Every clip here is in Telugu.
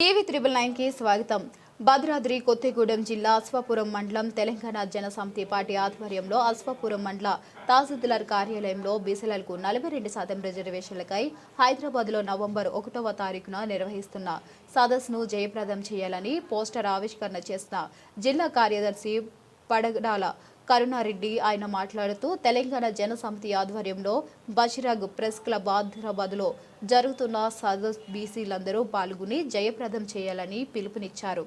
టీవీ త్రిబుల్ నైన్కి స్వాగతం. భద్రాద్రి కొత్తగూడెం జిల్లా అశ్వాపురం మండలం తెలంగాణ జనసమితి పార్టీ ఆధ్వర్యంలో అశ్వాపురం మండల తహసీల్దార్ కార్యాలయంలో బీసీలకు నలభై రెండు శాతం రిజర్వేషన్లకై హైదరాబాద్లో నవంబర్ ఒకటవ తారీఖున నిర్వహిస్తున్న సదస్సును జయప్రదం చేయాలని పోస్టర్ ఆవిష్కరణ చేసిన జిల్లా కార్యదర్శి పడగడాల కరుణారెడ్డి ఆయన మాట్లాడుతూ తెలంగాణ జనసమితి ఆధ్వర్యంలో బషిరాగ్ ప్రెస్ క్లబ్ హైదరాబాద్లో జరుగుతున్న సదస్ బీసీలందరూ పాల్గొని జయప్రదం చేయాలని పిలుపునిచ్చారు.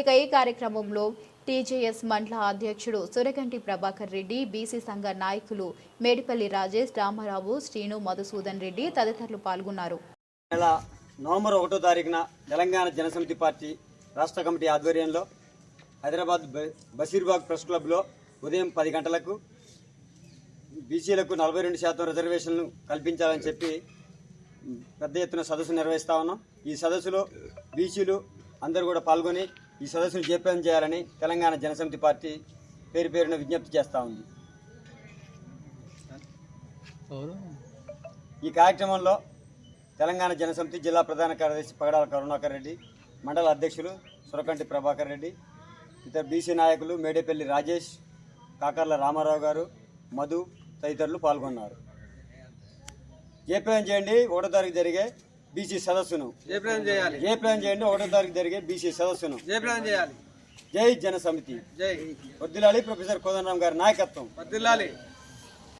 ఇక ఈ కార్యక్రమంలో టీజేఎస్ మండల అధ్యక్షుడు సురగంటి ప్రభాకర్ రెడ్డి బీసీ సంఘ నాయకులు మేడిపల్లి రాజేష్ రామారావు శ్రీను మధుసూదన్ రెడ్డి తదితరులు పాల్గొన్నారు. నవంబర్ ఒకటో తారీఖున తెలంగాణ జనసమితి పార్టీ రాష్ట్ర కమిటీ ఆధ్వర్యంలో హైదరాబాద్ బషీర్బాగ్ ప్రెస్ క్లబ్లో ఉదయం పది గంటలకు బీసీలకు నలభై రెండు శాతం రిజర్వేషన్లు కల్పించాలని చెప్పి పెద్ద ఎత్తున సదస్సు నిర్వహిస్తా ఉన్నాం. ఈ సదస్సులో బీసీలు అందరూ కూడా పాల్గొని ఈ సదస్సును జయప్రదం చేయాలని తెలంగాణ జనసమితి పార్టీ పేరు పేరున విజ్ఞప్తి చేస్తూ ఉంది. ఈ కార్యక్రమంలో తెలంగాణ జనసమితి జిల్లా ప్రధాన కార్యదర్శి పగడాల కరుణాకర్ రెడ్డి మండల అధ్యక్షులు సురకంటి ప్రభాకర్ రెడ్డి ఇతర బీసీ నాయకులు మేడేపల్లి రాజేష్ కాకర్ల రామారావు గారు మధు తదితరులు పాల్గొన్నారు. జయప్రదం చేయండి? ఒకటో తారీఖు జరిగే బీసీ సదస్సును. జయప్రదం చేయాలి? జయప్రదం చేయండి? ఒకటో తారీఖు జరిగే బీసీ సదస్సును. జయప్రదం చేయాలి? జై జనసమితి జై. వర్దిలాలి ప్రొఫెసర్ కోదండరామ్ గారి నాయకత్వం. వర్దిల్లాలి